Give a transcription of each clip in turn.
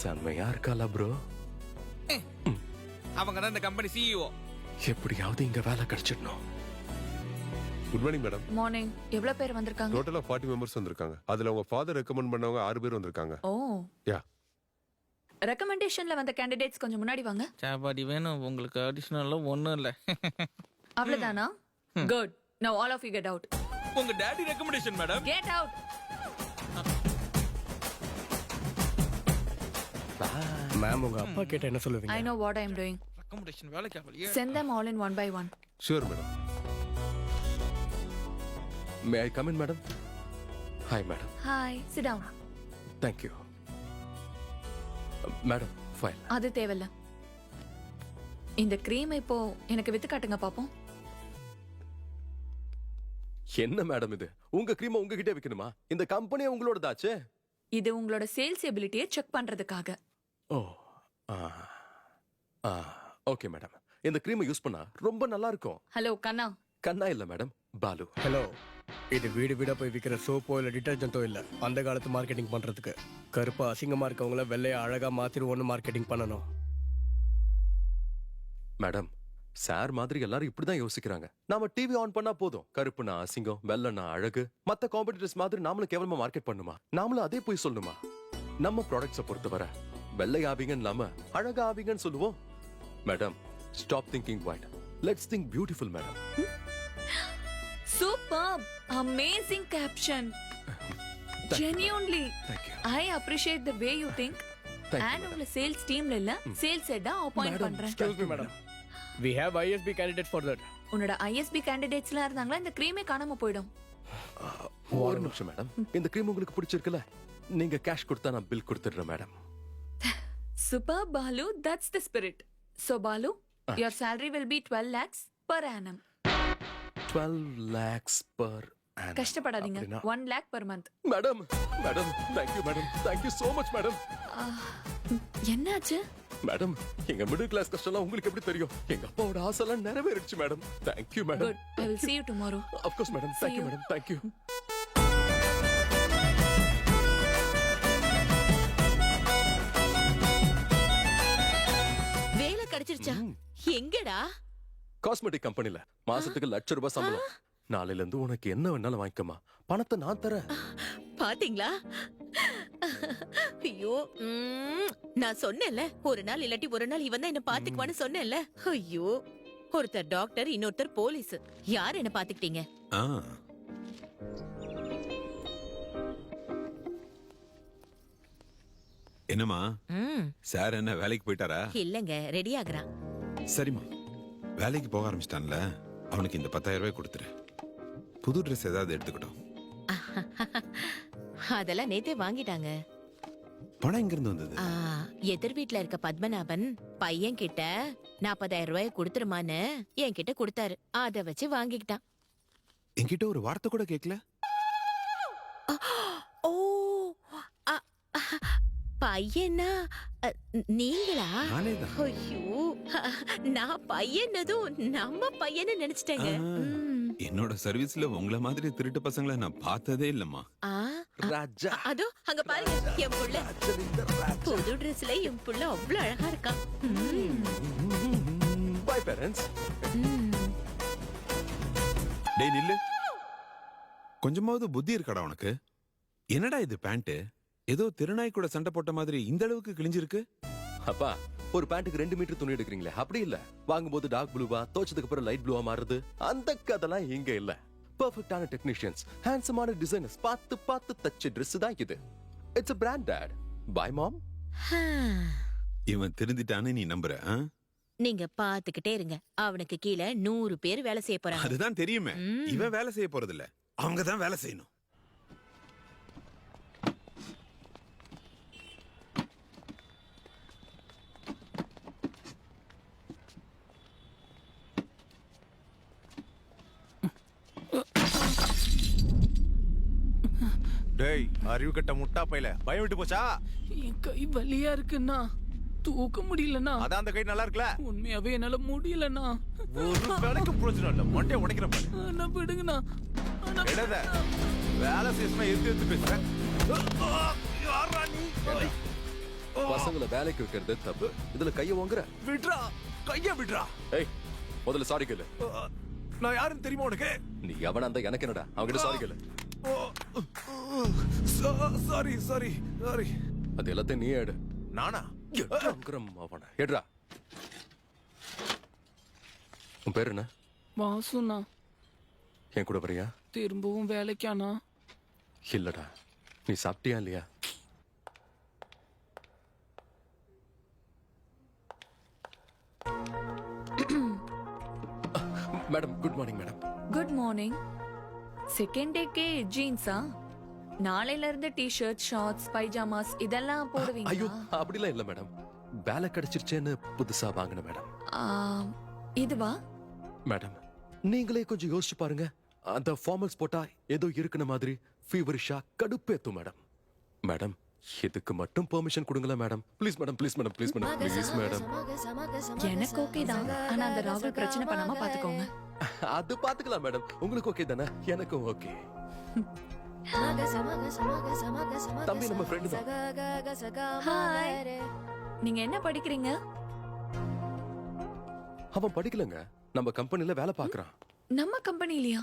செம்மையா இருக்கால ப்ரோ அவங்க தான் இந்த கம்பெனி சிஇஓ எப்படியாவது இங்க வேலை கிடைச்சிடணும். குட் மார்னிங் மேடம் மார்னிங் எவ்வளவு பேர் வந்திருக்காங்க? டோட்டலா ஃபார்ட்டி மெம்பர்ஸ் வந்திருக்காங்க. அதுல உங்க ஃபாதர் ரெக்கமெண்ட் பண்ணவங்க ஆறு பேர் வந்திருக்காங்க. ஓ. யா ரெக்கமெண்டேஷன்ல வந்த கேண்டிடேட்ஸ் கொஞ்சம் முன்னாடி வாங்க. சாப்பாடி வேணும். உங்களுக்கு அடிஷனல்லாம் ஒன்றும் இல்லை. அவ்வளவுதானா? Good now all of you get out உங்க daddy recommendation madam get out ma'am உங்க அப்பா கேட்ட என்ன ஐ சொல்லுவீங்க? No what I am doing recommendation வேலைக்கு ஆகலையே send them all in one by one. Sure madam may I come in madam hi madam hi sit down. Thank you madam file அது தேவையில்ல. இந்த க்ரீம் இப்போ எனக்கு with காட்டுங்க பாப்போம். என்ன மேடம் இது? உங்க கிரீமை உங்ககிட்ட விற்கணுமா இந்த கம்பெனி உங்களோடதாச்சே? இது உங்களோட சேல்ஸ் எபிலிட்டியை செக் பண்றதுக்காக. Oh ah ah okay madam. இந்த கிரீமை யூஸ் பண்ணா ரொம்ப நல்லா இருக்கும் ஹலோ கண்ணா. கண்ணா இல்ல மேடம் பாலு. ஹலோ இது வீடு வீடா போய் விற்கிற சோப்போ இல்ல டிட்டர்ஜென்ட்டோ இல்ல. அந்த காலத்து மார்க்கெட்டிங் பண்றதுக்கு. கருப்பா அசிங்கமா இருக்கவங்கள வெள்ளையா அழகா மாத்திருவோன்னு மார்க்கெட்டிங் பண்ணணும். மேடம் சார் மாதிரி எல்லாரும் இப்படிதான் யோசிக்கிறாங்க. நாம டிவி ஆன் பண்ணா போதும். கருப்புனா அசிங்கம் வெள்ளனா அழகு. மத்த காம்படிட்டர்ஸ் மாதிரி நாமளும் கேவலமா மார்க்கெட் பண்ணுமா? நாமளும் அதே போய் சொல்லணுமா? நம்ம ப்ராடக்ட்ஸை பொறுத்தவரை வெள்ளை ஆவீங்கன்னு இல்லாம அழகா ஆவீங்கன்னு சொல்லுவோம் madam stop thinking white let's think beautiful madam super amazing caption genuinely I appreciate the way you think and உங்களை சேல்ஸ் டீம்ல இல்ல சேல்ஸ் ஹெட்டா அப்பாயிண்ட் பண்றேன். Excuse me madam we have ISP candidate for that உன்னோட ISP கேண்டிடேட்ஸ்லாம் இருந்தாங்களா இந்த க்ரீமே காணாம போயிடும். ஒரு நிமிஷம் மேடம் இந்த கிரீம் உங்களுக்கு பிடிச்சிருக்குல்ல? நீங்க கேஷ் கொடுத்தா நான் bill கொடுத்துடுறேன் madam super Balu that's the spirit so Balu your salary will be 12 lakhs per annum. Twelve lakhs per கஷ்டப்படாதீங்க one lakh per month. Madam madam thank you madam thank you so much madam என்னாச்சு madam எங்க middle class கஷ்டம்லாம் உங்களுக்கு எப்படி தெரியும்? எங்க அப்பாவோட ஆசைலாம் நிறைவேறிடுச்சு madam thank you madam good I will see you. tomorrow. Of course madam thank you madam thank you கிடைச்சிருச்சா எங்கடா? காஸ்மெட்டிக் கம்பெனில மாசத்துக்கு லட்ச ரூபாய் சம்பளம். நாளையில இருந்து உனக்கு என்ன வேணாலும் வாங்கிக்கமா பணத்தை நான் தரேன். பாத்தீங்களா? ஐயோ நான் சொன்னேன்ல ஒரு நாள் இல்லாட்டி ஒரு நாள் இவன் தான் என்ன பாத்துக்குவான்னு சொன்னேன்ல. ஐயோ ஒருத்தர் டாக்டர் இன்னொருத்தர் போலீஸ். யார் என்ன பாத்துக்கிட்டீங்க? என்னம்மா? ம், சார் என்ன வேலைக்கு போயிட்டாரா? இல்லங்க ரெடி ஆகுறான். சரிம்மா. வேலைக்கு போக ஆரம்பிச்சிட்டான்ல. அவனுக்கு இந்த பத்தாயிரம் ரூபாய் கொடுத்துரு. புது ட்ரெஸ் ஏதாவது எடுத்துக்கிட்டோம். அதெல்லாம் நேத்தே வாங்கிட்டாங்க. பணம் எங்கிருந்து வந்தது? ஆ, எதிர் வீட்ல இருக்க பத்மநாபன் பையன் கிட்ட நாற்பதாயிரம் ரூபாய் கொடுத்துருமான்னு என்கிட்ட கொடுத்தாரு. அத வச்சு வாங்கிக்கிட்டான். என்கிட்ட ஒரு வார்த்தை கூட கேட்கல ஓ பையனா? நீங்களா. ஐயோ நான் பையனதும் நம்ம பையன்னு நினைச்சிட்டேங்க. என்னோட சர்வீஸ்ல உங்கள மாதிரி திருட்டு பசங்களை நான் பார்த்ததே இல்லம்மா. ஆ, ராஜா. அதோ அங்க பாருங்க என் புள்ள. புது ட்ரெஸ்ல என் புள்ள அவ்வளவு அழகா இருக்கான் ம், பை பேரண்ட்ஸ். டேய் நில்லு. கொஞ்சமாவது புத்தி இருக்கடா உனக்கு? என்னடா இது பேண்ட் ஏதோ திருநாய் கூட சண்டை போட்ட மாதிரி இந்த அளவுக்கு கிழிஞ்சிருக்கு? அப்பா ஒரு பேண்ட்டுக்கு ரெண்டு மீட்டர் துணி எடுக்கிறீங்களே அப்படி இல்ல. வாங்கும்போது டார்க் ப்ளூவா தோச்சதுக்கு அப்புறம் லைட் ப்ளூவா மாறுது. அந்த கதெல்லாம் இங்க இல்ல. பெர்ஃபெக்ட்டான டெக்னீஷியன்ஸ் ஹேண்ட்ஸமான டிசைனர்ஸ் பார்த்து பார்த்து தச்ச Dress தான் இது. It's a brand dad. Bye mom ஹா. இவன் திருந்திட்டான்னு நீ நம்புற? நீங்க பாத்துக்கிட்டே இருங்க. அவனுக்கு கீழே நூறு பேர் வேலை செய்ய போறாங்க. அதுதான் தெரியுமே. இவன் வேலை செய்ய போறது இல்ல அவங்க தான் வேலை செய்யணும். டேய் அறிவு கட்ட முட்டா பையல. பயம் விட்டு போச்சா? என் கை வலியா இருக்குண்ணா. தூக்க முடியலண்ணா. அதான் அந்த கை நல்லா இருக்குல்ல? உண்மையாவே என்னால முடியலண்ணா. ஒரு வேலைக்கு புரிஞ்சிடும் இல்ல மொட்டைய உடைக்கிற பாரு. அண்ணா விடுங்கண்ணா. அண்ணா, விடாத வேலை செய்யணும்னா எதிர்த்து எடுத்து பேசுறேன் பசங்களை வேலைக்கு வைக்கிறது தப்பு. இதுல கைய வாங்குற விட்றா. கைய விட்றா. ஏய் முதல்ல சாரி கேளு. நான் யாருன்னு தெரியுமா உனக்கு? நீ எவனா இருந்தா எனக்கு என்னடா? அவங்கிட்ட சாரி கேளு. சாரி சாரி சாரி அது எல்லாத்தையும் நீயே எடு. நானா? அவன எடுறா உன் பேர் என்ன? வாசுண்ணா. என் கூட வரியா? திரும்பவும் வேலைக்கானா? இல்லடா. நீ சாப்பிட்டியா இல்லையா? Madam good morning madam. Good morning second டேக்கே ஜீன்ஸா நாளையில இருந்து டி ஷர்ட் ஷார்ட்ஸ் பைஜாமாஸ் இதெல்லாம் ஐயோ போடுவீங்களா அப்படிலாம் இல்ல மேடம். வேலை கிடைச்சிருச்சேன்னு புதுசா வாங்கின மேடம். இதுவா? மேடம் நீங்களே கொஞ்சம் யோசிச்சு பாருங்க. அந்த ஃபார்மல்ஸ் போட்டா ஏதோ இருக்குன மாதிரி ஃபீவரிஷா கடுப்பேத்தும் மேடம். மேடம் இதுக்கு மட்டும் பெர்மிஷன் கொடுங்களேன் madam please madam please madam please madam please madam எனக்கு ஓகே தான். ஆனா அந்த ராகுல் பிரச்சனை பண்ணாம பாத்துக்கோங்க. அது பாத்துக்கலாம் மேடம் உங்களுக்கு ஓகே தானே? எனக்கும் ஓகே தம்பி நம்ம ஃப்ரெண்டு நீங்க என்ன படிக்கிறீங்க? அவன் படிக்கலங்க. நம்ம கம்பெனில வேலை பார்க்கறான் நம்ம கம்பெனிலயா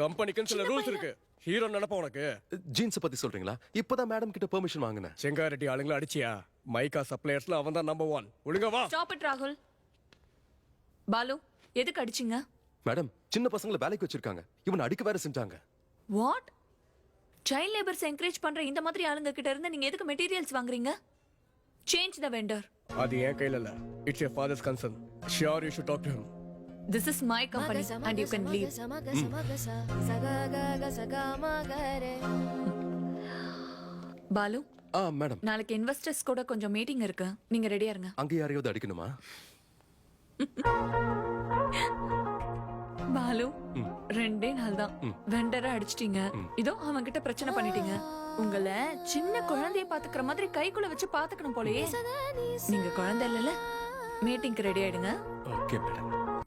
கம்பெனிக்குன்னு சில ரூல்ஸ் இருக்கு. ஹீரோ நினைப்பா உனக்கு? ஜீன்ஸ் பத்தி சொல்றீங்களா? இப்பதான் மேடம் கிட்ட பெர்மிஷன் வாங்கினேன். செங்காரெட்டி ஆளுங்களை அடிச்சியா? மைக்கா சப்ளையர்ஸ்ல அவன் தான் நம்பர் ஒன் ஒழுங்கா வா. ஸ்டாப் இட் ராகுல். பாலு எதுக்கு அடிச்சீங்க? மேடம் சின்ன பசங்களை வேலைக்கு வச்சிருக்காங்க. இவனை அடிக்க வேற செஞ்சாங்க. வாட் சைல்ட் லேபர்ஸ் என்கரேஜ் பண்ற இந்த மாதிரி ஆளுங்க கிட்ட இருந்து நீங்க எதுக்கு மெட்டீரியல்ஸ் வாங்குறீங்க? சேஞ்ச் த வெண்டர் அது என் கையில இல்ல. It's a father's concern sure you should talk to him this is my company and you can leave Balu ah madam நாளைக்கு இன்வெஸ்டர்ஸ் கூட கொஞ்சம் மீட்டிங் இருக்கு. நீங்க ரெடியா இருங்க. அங்க யாரையாவது அடிக்கணுமா? பாலு ரெண்டே நாள் தான். வெண்டரை அடிச்சிட்டீங்க. இதோ அவன் கிட்ட பிரச்சனை பண்ணிட்டீங்க. உங்களை சின்ன குழந்தைய பாத்துக்கிற மாதிரி கைக்குள்ள வச்சு பாத்துக்கணும் போலயே. நீங்க குழந்தை இல்லல மீட்டிங்க்கு ரெடி ஆயிடுங்க. Okay madam